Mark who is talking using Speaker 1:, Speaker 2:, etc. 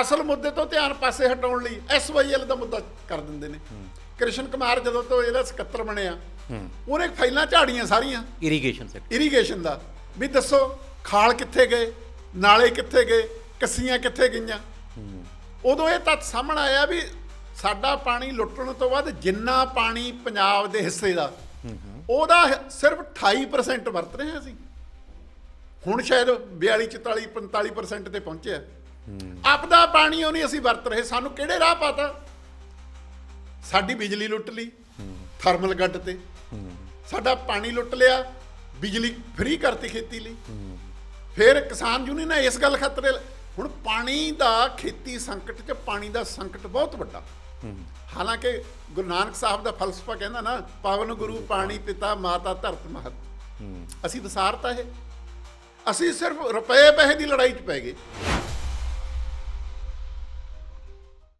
Speaker 1: ਅਸਲ ਮੁੱਦੇ ਤੋਂ ਧਿਆਨ ਪਾਸੇ ਹਟਾਉਣ ਲਈ ਐਸਵਾਈਐਲ ਦਾ ਮੁੱਦਾ ਕਰ ਦਿੰਦੇ ਨੇ। ਕ੍ਰਿਸ਼ਨ ਕੁਮਾਰ ਜਦੋਂ ਤੋਂ ਇਹਦਾ ਸਕੱਤਰ ਬਣਿਆ ਉਹਨੇ ਫਾਈਲਾਂ ਝਾੜੀਆਂ ਸਾਰੀਆਂ।
Speaker 2: ਇਰੀਗੇਸ਼ਨ ਸੈਕਟਰ
Speaker 1: ਇਰੀਗੇਸ਼ਨ ਦਾ। ਵੀ ਦੱਸੋ ਖਾਲ ਕਿੱਥੇ ਗਏ ਨਾਲੇ ਕਿੱਥੇ ਗਏ ਕੱਸੀਆਂ ਕਿੱਥੇ ਗਈਆਂ। ਉਦੋਂ ਇਹ ਤੱਥ ਸਾਹਮਣੇ ਆਇਆ ਵੀ ਸਾਡਾ ਪਾਣੀ ਲੁੱਟਣ ਤੋਂ ਬਾਅਦ ਜਿੰਨਾ ਪਾਣੀ ਪੰਜਾਬ ਦੇ ਹਿੱਸੇ ਦਾ ਉਹਦਾ ਸਿਰਫ 28% ਵਰਤ ਰਹੇ ਅਸੀਂ। ਹੁਣ ਸ਼ਾਇਦ 42 44 45% ਤੇ ਪਹੁੰਚਿਆ। ਆਪਦਾ ਪਾਣੀ ਉਹ ਨਹੀਂ ਅਸੀਂ ਵਰਤ ਰਹੇ ਸਾਨੂੰ ਕਿਹੜੇ ਰਾਹ ਪਾਤਾ? ਸਾਡੀ ਬਿਜਲੀ ਲੁੱਟ ਲਈ ਥਰਮਲ ਗੱਡ ਤੇ। ਸਾਡਾ ਪਾਣੀ ਲੁੱਟ ਲਿਆ ਬਿਜਲੀ ਫ੍ਰੀ ਕਰਤੀ ਖੇਤੀ ਲਈ। ਫਿਰ ਕਿਸਾਨ ਯੂਨੀਅਨ ਨੇ ਇਸ ਗੱਲ ਖਾਤਰ ਹੁਣ ਪਾਣੀ ਦਾ ਖੇਤੀ ਸੰਕਟ 'ਚ ਪਾਣੀ ਦਾ ਸੰਕਟ ਬਹੁਤ ਵੱਡਾ। ਹਾਲਾਂਕਿ ਗੁਰੂ ਨਾਨਕ ਸਾਹਿਬ ਦਾ ਫਲਸਫਾ ਕਹਿੰਦਾ ਨਾ ਪਾਵਨ ਗੁਰੂ ਪਾਣੀ ਪਿਤਾ ਮਾਤਾ ਧਰਤ ਮਹਤ। ਅਸੀਂ ਵਿਸਾਰਤਾ ਇਹ। ਅਸੀਂ ਸਿਰਫ ਰੁਪਏ ਪੈਸੇ ਦੀ ਲੜਾਈ 'ਚ ਪੈ ਗਏ।